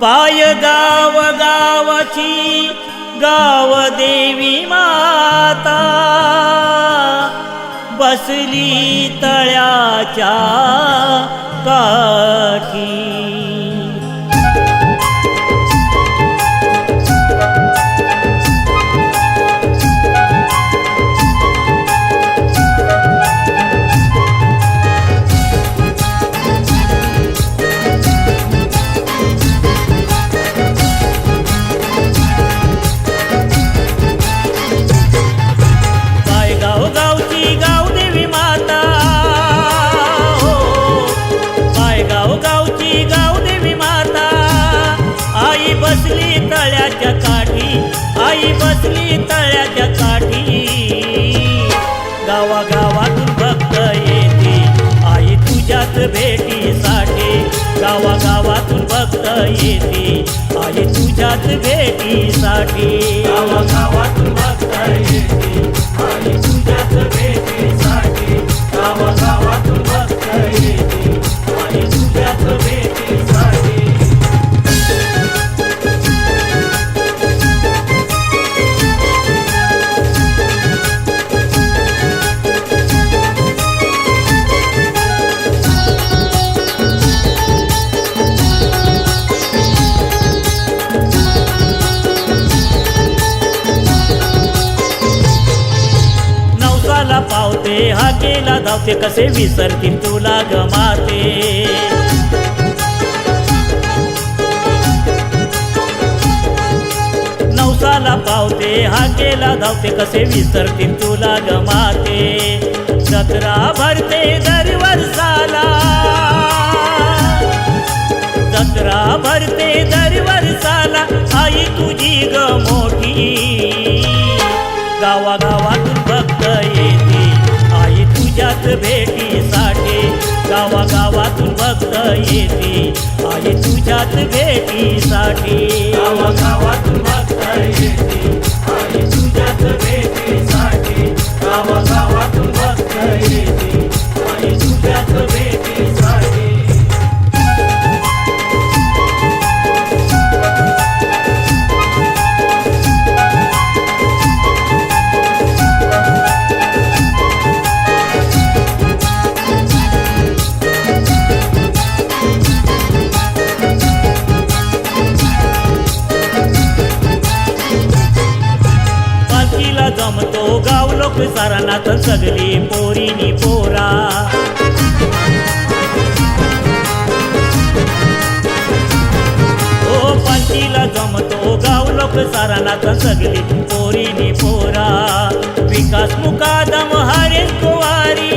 पाय गाव गावाची गाव देवी माता. बसली तळ्याच्या आई तळ्याच्या गावागावातून भक्त येते. आई तुझ्याच भेटीसाठी गावागावातून भक्त येते. आई तुझ्याच भेटीसाठी. गावागावातून भक्त हा केला धावते कसे विसरतील तुला गमाते नवसाला पावते हाकेला धावते कसे विसरतील तुला गमाते जत्रा भरते दरवर्षाला जत्रा भरते दरवर्षाला आई तुझी ग मोठी. गावागावातून भक्त येते. तुझ्याच भेटीसाठी गावागावातून भक्त येते आई तुझ्याच भेटीसाठी गावागावा पालखीला जमतो गाव लोक सारानाथ सगली पोरीनी पोरा. ओ पालखीला जमतो गाव लोक सारानाथ सगली पोरीनी पोरा. विकास मुकादम हरेश कुवारी.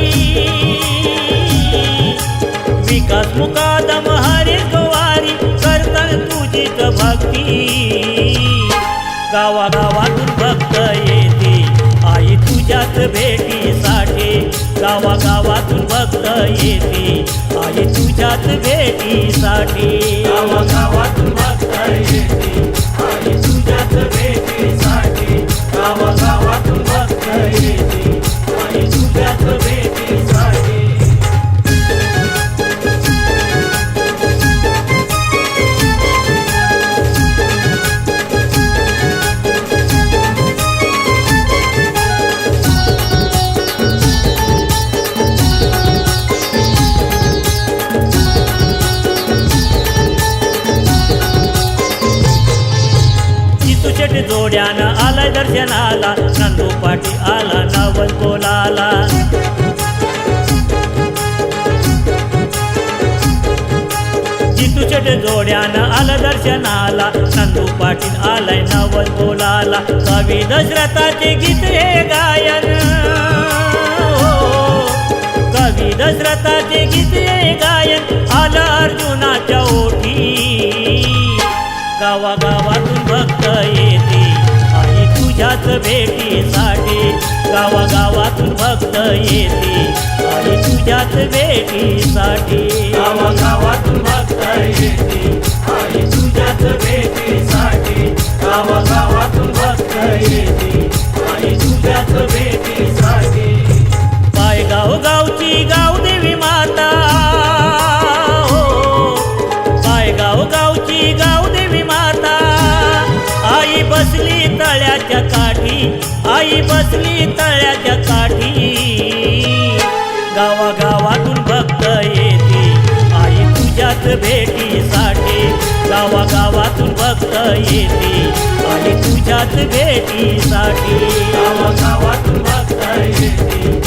विकास मुकादम हरेश कुवारी करतन तुझीच भक्ती. गावागावातून भक्त येते. आई तुझ्याच भेटीसाठी गावागावातून भक्त येते. आई तुझ्याच भेटीसाठी गावागावातून भक्त येते. आई तुझ्याच भेटीसाठी जोड्यानं आलाय दर्शनाला. नंदू पाठी आला नवल बोलाला. चितूचेट जोड्यानं आलं दर्शनाला. नंदू पाटील आलाय नवल बोलाला. कवी दशरथाचे गीत हे गायन हो, हो, हो. कवी दशरथाचे गीत हे गायन. तुझ्याच भेटीसाठी गावागावातून भक्त येते. आणि तुझ्याच भेटीसाठी गावागावातून भक्त येते. आणि तुझ्याच भेटीसाठी गावागावातून भक्त येते. आणि तुझ्याच भेटीसाठी पाय गाव गावची गाव देवी माता. हो पाय गाव गावची गाव बसली तळ्याच्या काठी. गावागावातून भक्त येते. आई तुझ्याच भेटीसाठी. गावागावातून भक्त येते. आई तुझ्याच भेटीसाठी. गावागावातून भक्त येते.